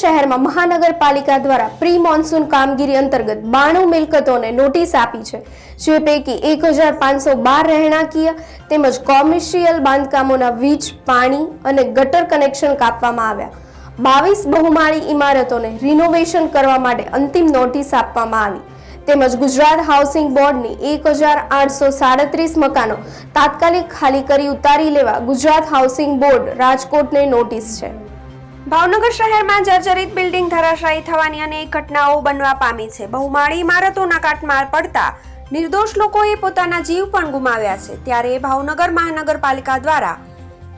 શહેરમાં મહાનગરપાલિકા દ્વારા પ્રી મોન્સૂન કામગીરી અંતર્ગત બાણું મિલકતોને નોટિસ આપી છે, જે પૈકી એક હજાર પાંચસો બાર રહેણાંકીય તેમજ કોમર્શિયલ બાંધકામોના વીજ, પાણી અને ગટર કનેક્શન કાપવામાં આવ્યા. બાવીસ બહુમાળી ઇમારતોને રિનોવેશન કરવા માટે અંતિમ નોટિસ આપવામાં આવી. તેમજ ગુજરાત હાઉસિંગ બોર્ડની એક હજાર આઠસો સાડત્રીસ મકાનો તાત્કાલિક ખાલી કરી ઉતારી લેવા ગુજરાત હાઉસિંગ બોર્ડ રાજકોટને નોટિસ છે. ભાવનગર શહેરમાં જર્જરિત બિલ્ડિંગ ધરાશાયી થવાની અનેક ઘટનાઓ બનવા પામી છે. બહુમાળી ઇમારતોના કાટમાળ પડતા નિર્દોષ લોકોએ પોતાના જીવ પણ ગુમાવ્યા છે. ત્યારે ભાવનગર મહાનગરપાલિકા દ્વારા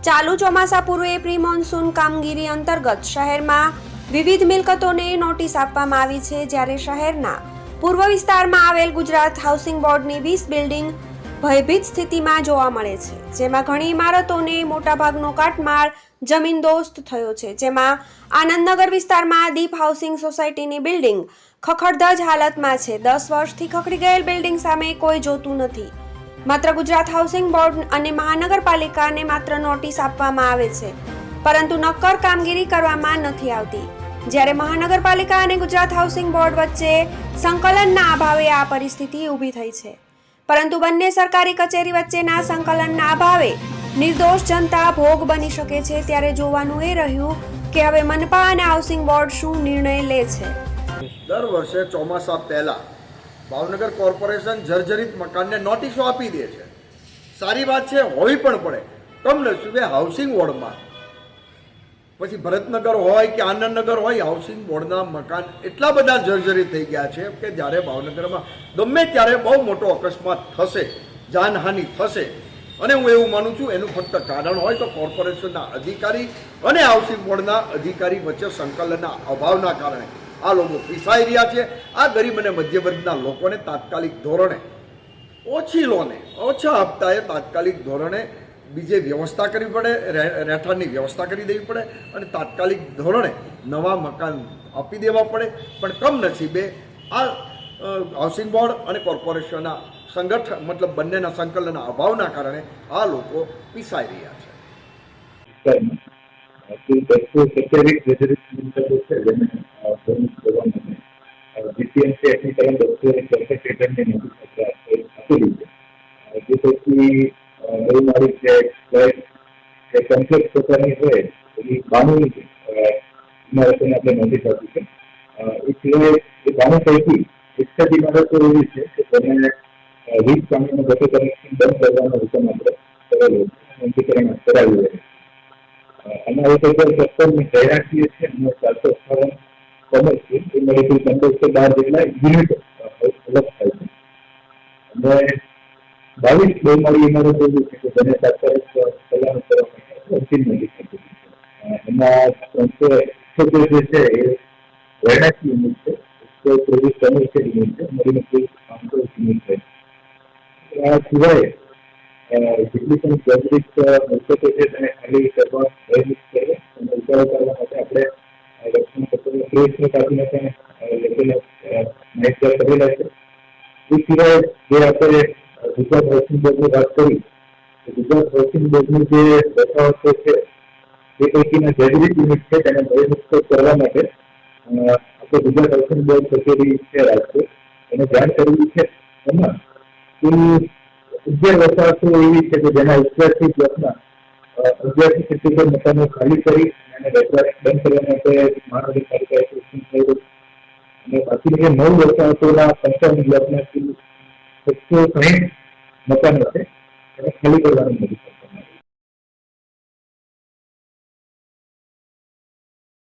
ચાલુ ચોમાસા પૂર્વે પ્રી મોન્સૂન કામગીરી અંતર્ગત શહેરમાં વિવિધ મિલકતોને નોટિસ આપવામાં આવી છે. જ્યારે શહેરના પૂર્વ વિસ્તારમાં આવેલ ગુજરાત હાઉસિંગ બોર્ડની વીસ બિલ્ડિંગ ભયભીત સ્થિતિમાં જોવા મળે છે. જેમાં ઘણી ઇમારતોને મોટાભાગનો કાટમાળ જમીનદોસ્ત થયો છે. જેમાં આનંદનગર વિસ્તારમાં દીપ હાઉસિંગ સોસાયટીની બિલ્ડિંગ ખખડધજ હાલતમાં છે. દસ વર્ષથી ખખડી ગયેલ બિલ્ડિંગ સામે કોઈ જોતું નથી. માત્ર ગુજરાત હાઉસિંગ બોર્ડ અને મહાનગરપાલિકાને માત્ર નોટિસ આપવામાં આવે છે. પરંતુ નક્કર કામગીરી કરવામાં નથી આવતી. જ્યારે મહાનગરપાલિકા અને ગુજરાત હાઉસિંગ બોર્ડ વચ્ચે સંકલનના અભાવે આ પરિસ્થિતિ ઊભી થઈ છે. પરંતુ બંને સરકારી કચેરી વચ્ચેના સંકલનના અભાવે નિર્દોષ જનતા ભોગ બની શકે છે ત્યારે જોવાનું એ રહ્યું કે હવે મનપા અને હાઉસિંગ બોર્ડ શું નિર્ણય લે છે. દર વર્ષે ચોમાસા પહેલાં ભાવનગર કોર્પોરેશન જર્જરિત મકાનને નોટિસો આપી દે છે. સારી વાત છે હોવી પણ પડે. કમનસીબે હાઉસિંગ વોર્ડમાં પછી ભરતનગર હોય કે આનંદનગર હોય હાઉસિંગ બોર્ડના મકાન એટલા બધા જર્જરી થઈ ગયા છે કે જ્યારે ભાવનગરમાં ગમે ત્યારે બહુ મોટો અકસ્માત થશે, જાનહાનિ થશે. અને હું એવું માનું છું, એનું ફક્ત કારણ હોય તો કોર્પોરેશનના અધિકારી અને હાઉસિંગ બોર્ડના અધિકારી વચ્ચે સંકલનના અભાવના કારણે આ લોકો પીસાઈ રહ્યા છે. આ ગરીબ અને મધ્ય વર્ગના લોકોને તાત્કાલિક ધોરણે, ઓછી લોને, ઓછા હપ્તાએ તાત્કાલિક ધોરણે બીજે વ્યવસ્થા કરવી પડે રહેઠાણની વ્યવસ્થા કરી દેવી પડે અને તાત્કાલિક ધોરણે નવા મકાન આપી દેવા પડે. પણ કમનસીબે આ હાઉસિંગ બોર્ડ અને કોર્પોરેશનના સંગઠન મતલબ બંનેના સંકલનના અભાવના કારણે આ લોકો પીસાઈ રહ્યા છે. મિલકતો છે છે જે કોમ્પ્લેક્સ પ્રકારની હોય કાનૂની છે. ઇમારતોને આપણે નોંધી કાઢી છે એટલે એ કાનૂન એ પૈકી એકસઠ ઇમારતો એવી છે કે તમે વીજ પાણીનું ગતિ કનેક્શન બંધ કરવાનો હુકમ આપણે કરેલો નોંધીકરણ કરાવ્યું છે અમારે એક હજાર સત્તરની રહેણાંકીય છે અને ચારસો અઠાવન કોમર્શિયલ એ મળીથી છે બાર જેટલા યુનિટ અલગ થાય છે. અને બાવીસ બહુમાળી ઇમારતો એવી છે કે જેને તાત્કાલિક સલામત કરવા એમાં ત્રણસો જે એ રહેણાંકી યુનિટ છે એકસો ત્રેવીસ કોમર્શિયલ છે મળીને કુલ પાંચસો છે આ સિવાય જેટલી પણ કેન્દ્રિત છે તેને અને આપણે રક્ષણ પત્રનો તેને કરેલા છે એ સિવાય જે આપણે ગુજરાત હાઉસિંગ બોર્ડની વાત કરી ગુજરાત હાઉસિંગ બોર્ડની જે દશાંશો છે, એ પૈકીના યુનિટ છે, તેને ભયમુક્ત કરવા માટે આપણે ગુજરાત હાઉસિંગ બોર્ડ છે રાજકોટ. એને જાણ કરવી છે, એમાં અગિયાર વસાહતો એવી છે કે જેના વિદ્યાર્થી બ્લોકના અગિયારથી સિત્તેર મકાનો ખાલી કરી અને વેપાર બંધ કરવા માટે મહાનગરપાલિકાએ સૂચન અને બાકીની જે નવ વસાહતોના પંચાવન બ્લોકના એકસો સાહીઠ મકાનો છે એને ખાલી કરવાની મદદ